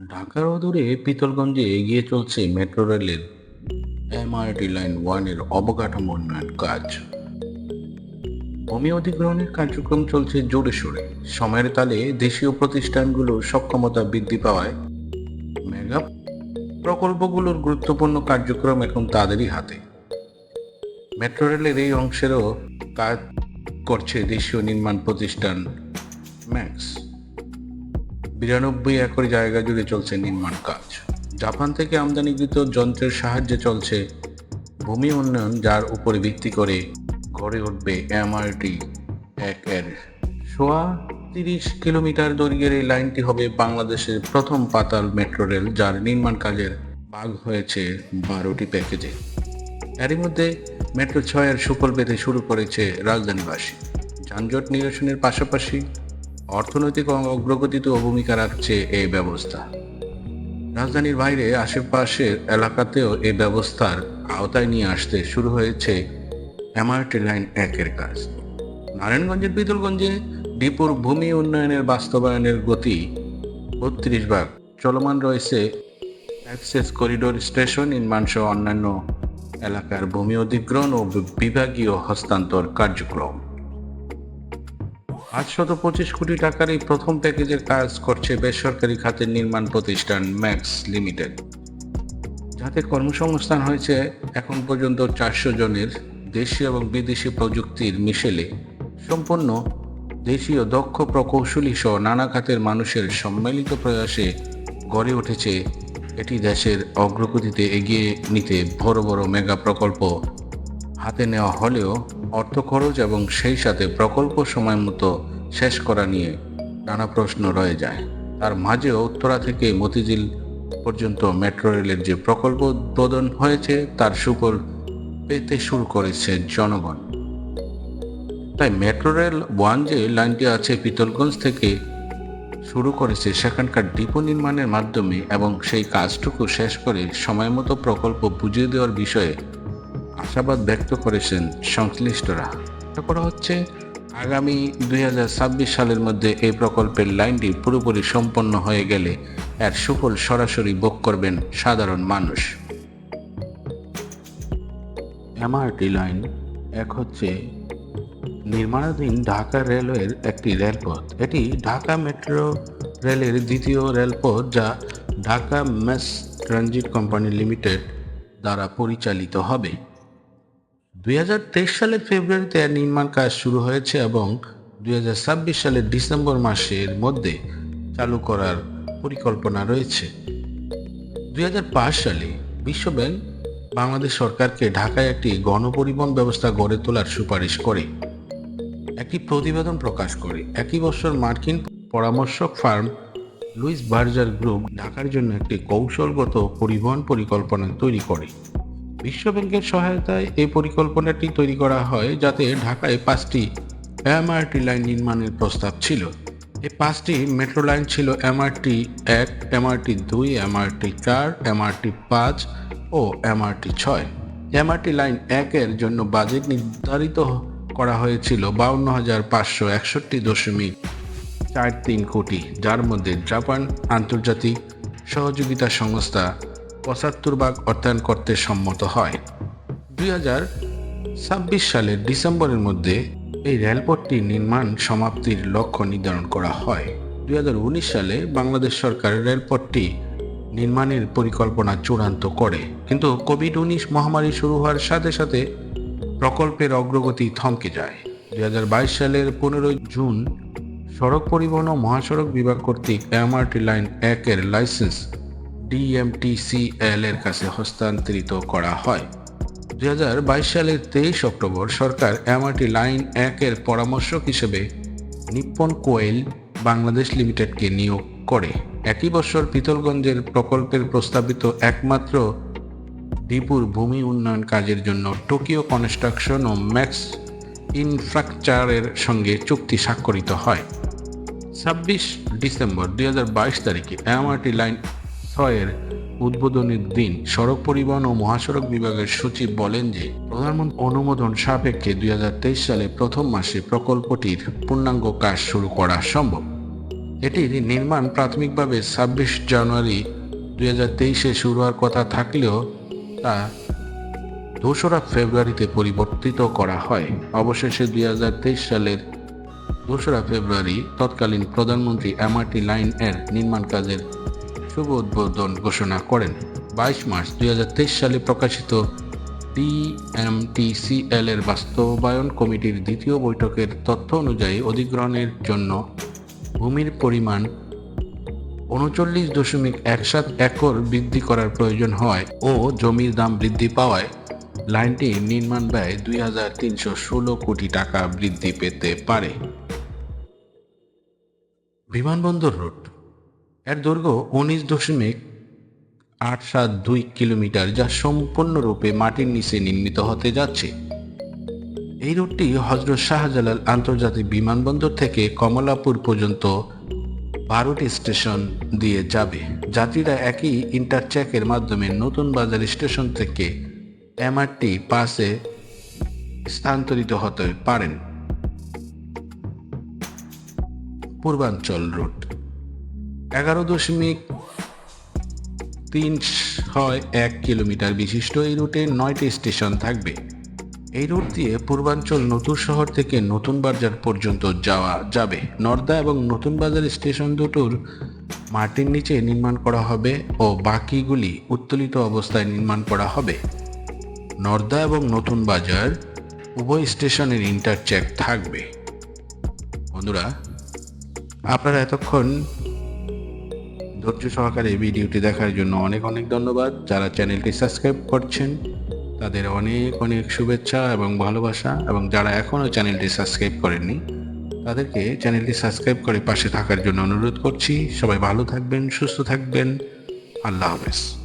ঢাকার অদূরে পিতলগঞ্জে এগিয়ে চলছে মেট্রো রেলের এমআরটি লাইন ওয়ানের অবকাঠামো উন্নয়ন কাজ। ভূমি অধিগ্রহণের কার্যক্রম চলছে জোরে সোরে। সময়ের তালে দেশীয় প্রতিষ্ঠানগুলোর সক্ষমতা বৃদ্ধি পাওয়ায় মেগা প্রকল্পগুলোর গুরুত্বপূর্ণ কার্যক্রম এখন তাদেরই হাতে। মেট্রো রেলের এই অংশেরও কাজ করছে দেশীয় নির্মাণ প্রতিষ্ঠান ম্যাক্স। বিরানব্বই একর জায়গা জুড়ে চলছে নির্মাণ কাজ। জাপান থেকে আমদানিকৃত যন্ত্রের সাহায্যে চলছে ভূমি উন্নয়ন, যার উপরে ভিত্তি করে গড়ে উঠবে এমআরটি। এক এর সোয়া তিরিশ কিলোমিটার দৈর্ঘ্যের এই লাইনটি হবে বাংলাদেশের প্রথম পাতাল মেট্রো রেল, যার নির্মাণ কাজের ভাগ হয়েছে বারোটি প্যাকেজে। এরই মধ্যে মেট্রো ছয়ের সুফল পেতে শুরু করেছে রাজধানীবাসী। যানজট নিরসনের পাশাপাশি অর্থনৈতিক অগ্রগতিতেও ভূমিকা রাখছে এই ব্যবস্থা। রাজধানীর বাইরে আশেপাশের এলাকাতেও এই ব্যবস্থার আওতায় নিয়ে আসতে শুরু হয়েছে এমআরটি লাইন একের কাজ। নারায়ণগঞ্জের বিদুলগঞ্জে ডিপুর ভূমি উন্নয়নের বাস্তবায়নের গতি বত্রিশ ভাগ। চলমান রয়েছে অ্যাক্সেস করিডোর স্টেশন, নির্মাণ সহ অন্যান্য এলাকার ভূমি অধিগ্রহণ ও বিভাগীয় হস্তান্তর কার্যক্রম। আটশত পঁচিশ কোটি টাকার এই প্রথম প্যাকেজের কাজ করছে বেসরকারি খাতের নির্মাণ প্রতিষ্ঠান ম্যাক্স লিমিটেড। যাতে কর্মসংস্থান হয়েছে এখন পর্যন্ত চারশো জনের দেশীয় এবং বিদেশি প্রযুক্তির মিশেলে। সম্পূর্ণ দেশীয় দক্ষ প্রকৌশলী সহ নানা খাতের মানুষের সম্মিলিত প্রয়াসে গড়ে উঠেছে এটি দেশের অগ্রগতিতে এগিয়ে নিতে বড় বড় মেগা প্রকল্প হাতে নেওয়া হলেও অর্থ খরচ এবং সেই সাথে প্রকল্প সময় মতো শেষ করা নিয়ে নানা প্রশ্ন রয়ে যায়। তার মাঝেও উত্তরা থেকে মতিঝিল পর্যন্ত মেট্রো রেলের যে প্রকল্প উদ্বোধন হয়েছে, তার সুফল পেতে শুরু করেছে জনগণ। তাই মেট্রো রেল ওয়ান যে লাইনটি আছে পিতলগঞ্জ থেকে শুরু করেছে সেখানকার ডিপো নির্মাণের মাধ্যমে এবং সেই কাজটুকু শেষ করে সময়মতো প্রকল্প বুঝিয়ে দেওয়ার বিষয়ে আশাবাদ ব্যক্ত করেছেন সংশ্লিষ্টরা। আশা করা হচ্ছে, আগামী দু হাজার ছাব্বিশ সালের মধ্যে এই প্রকল্পের লাইনটি পুরোপুরি সম্পন্ন হয়ে গেলে এর সুফল সরাসরি ভোগ করবেন সাধারণ মানুষ। এমআরটি লাইন এক হচ্ছে, নির্মাণাধীন ঢাকা রেলওয়ের একটি রেলপথ। এটি ঢাকা মেট্রো রেলের দ্বিতীয় রেলপথ যা Dhaka Mass Transit Company Limited দ্বারা পরিচালিত হবে। দুই সালের ফেব্রুয়ারিতে এর নির্মাণ কাজ শুরু হয়েছে এবং দুই হাজার ছাব্বিশ সালের ডিসেম্বর মাসের মধ্যে চালু করার পরিকল্পনা রয়েছে। দুই হাজার পাঁচ সালে বিশ্বব্যাংক বাংলাদেশ সরকারকে ঢাকায় একটি গণপরিবহন ব্যবস্থা গড়ে তোলার সুপারিশ করে। একটি প্রতিবেদন প্রকাশ করে। একই বছর মার্কিন পরামর্শক ফার্ম লুইস বার্জার গ্রুপ ঢাকার জন্য একটি কৌশলগত পরিবহন পরিকল্পনা তৈরি করে। বিশ্বব্যাংকের সহায়তায় এই পরিকল্পনাটি তৈরি করা হয় যাতে ঢাকায় পাঁচটি এমআরটি লাইন নির্মাণের প্রস্তাব ছিল। এই পাঁচটি মেট্রো লাইন ছিল এমআরটি এক, এমআরটি দুই, এমআরটি চার, এমআরটি পাঁচ ও এমআরটি ছয়। এমআরটি লাইন একের জন্য বাজেট নির্ধারিত করা হয়েছিল বাউন্ন হাজার পাঁচশো একষট্টি দশমিক চার তিন কোটি। যার মধ্যে জাপান আন্তর্জাতিক সহযোগিতা সংস্থা পঁচাত্তর ভাগ অর্থায়ন করতে সম্মত হয়। দুই হাজার ছাব্বিশ সালের ডিসেম্বরের মধ্যে এই রেলপথটি নির্মাণ সমাপ্তির লক্ষ্য নির্ধারণ করা হয়। দু হাজার উনিশ সালে বাংলাদেশ সরকার রেলপথটি নির্মাণের পরিকল্পনা চূড়ান্ত করে। কিন্তু কোভিড উনিশ মহামারী শুরু হওয়ার সাথে সাথে প্রকল্পের অগ্রগতি থমকে যায়। দুই হাজার বাইশ সালের পনেরোই জুন সড়ক পরিবহন ও মহাসড়ক বিভাগ কর্তৃক এমআরটি লাইন একের লাইসেন্স ডিএমটিসিএল এর কাছে হস্তান্তরিত করা হয়। দু হাজার বাইশ সালের তেইশ অক্টোবর সরকার এমআরটি লাইন একের পরামর্শক হিসেবে নিপ্পন কোয়েল বাংলাদেশ লিমিটেডকে নিয়োগ করে। একই বছর পিতলগঞ্জের প্রকল্পের প্রস্তাবিত একমাত্র ডিপুর ভূমি উন্নয়ন কাজের জন্য টোকিও কনস্ট্রাকশন ও ম্যাক্স ইনফ্রাস্ট্রাকচারের সঙ্গে চুক্তি স্বাক্ষরিত হয়। ছাব্বিশ ডিসেম্বর দু হাজার বাইশ তারিখে এমআরটি লাইন ছয়ের উদ্বোধনের দিন সড়ক পরিবহন ও মহাসড়ক বিভাগের সচিব বলেন যে, প্রধানমন্ত্রী অনুমোদন সাপেক্ষে দুই হাজার তেইশ সালে প্রথম মাসে প্রকল্পটির পূর্ণাঙ্গ কাজ শুরু করা সম্ভব। এটির নির্মাণ প্রাথমিকভাবে ছাব্বিশ জানুয়ারি দুই হাজার তেইশে শুরু হওয়ার কথা থাকলেও তা দোসরা ফেব্রুয়ারিতে পরিবর্তিত করা হয়। অবশেষে দুই হাজার তেইশ সালের দোসরা ফেব্রুয়ারি তৎকালীন প্রধানমন্ত্রী এমআরটি লাইন এর নির্মাণ কাজের শুভ উদ্বোধন ঘোষণা করেন। বাইশ মার্চ দুই হাজার তেইশ সালে প্রকাশিত টিএমটিসিএল এর বাস্তবায়ন কমিটির দ্বিতীয় বৈঠকের তথ্য অনুযায়ী অধিগ্রহণের জন্য ভূমির পরিমাণ উনচল্লিশ দশমিক এক সাত একর বৃদ্ধি করার প্রয়োজন হয় ও জমির দাম বৃদ্ধি পাওয়ায় লাইনটি নির্মাণ ব্যয় দুই হাজার তিনশো ষোলো কোটি টাকা বৃদ্ধি পেতে পারে। বিমানবন্দর রুট এর দৈর্ঘ্য উনিশ দশমিক আট সাত দুই কিলোমিটার, যা সম্পূর্ণরূপে মাটির নিচে নির্মিত হতে যাচ্ছে। এই রুটটি হজরত শাহজালাল আন্তর্জাতিক বিমানবন্দর থেকে কমলাপুর পর্যন্ত বারোটি স্টেশন দিয়ে যাবে। যাত্রীরা একই ইন্টারচেকের মাধ্যমে নতুন বাজার স্টেশন থেকে এমআরটি পাসে স্থানান্তরিত হতে পারেন। পূর্বাঞ্চল রুট। এগারো দশমিক তিন ছয় এক কিলোমিটার বিশিষ্ট এই রুটে নয়টি স্টেশন থাকবে। এই রুট দিয়ে পূর্বাঞ্চল নতুন শহর থেকে নতুন বাজার পর্যন্ত যাওয়া যাবে। নর্দা এবং নতুন বাজার স্টেশন দুটোর মাটির নিচে নির্মাণ করা হবে ও বাকিগুলি উত্তোলিত অবস্থায় নির্মাণ করা হবে। নর্দা এবং নতুন বাজার উভয় স্টেশনের ইন্টারচেক থাকবে। বন্ধুরা, আপনারা এতক্ষণ ধৈর্য সহকারে ভিডিওটি দেখার জন্য অনেক অনেক ধন্যবাদ। যারা চ্যানেলটি সাবস্ক্রাইব করছেন, তাদের অনেক অনেক শুভেচ্ছা এবং ভালোবাসা এবং যারা এখনও চ্যানেলটি সাবস্ক্রাইব করেননি, তাদেরকে চ্যানেলটি সাবস্ক্রাইব করে পাশে থাকার জন্য অনুরোধ করছি। সবাই ভালো থাকবেন, সুস্থ থাকবেন। আল্লাহ হাফেজ।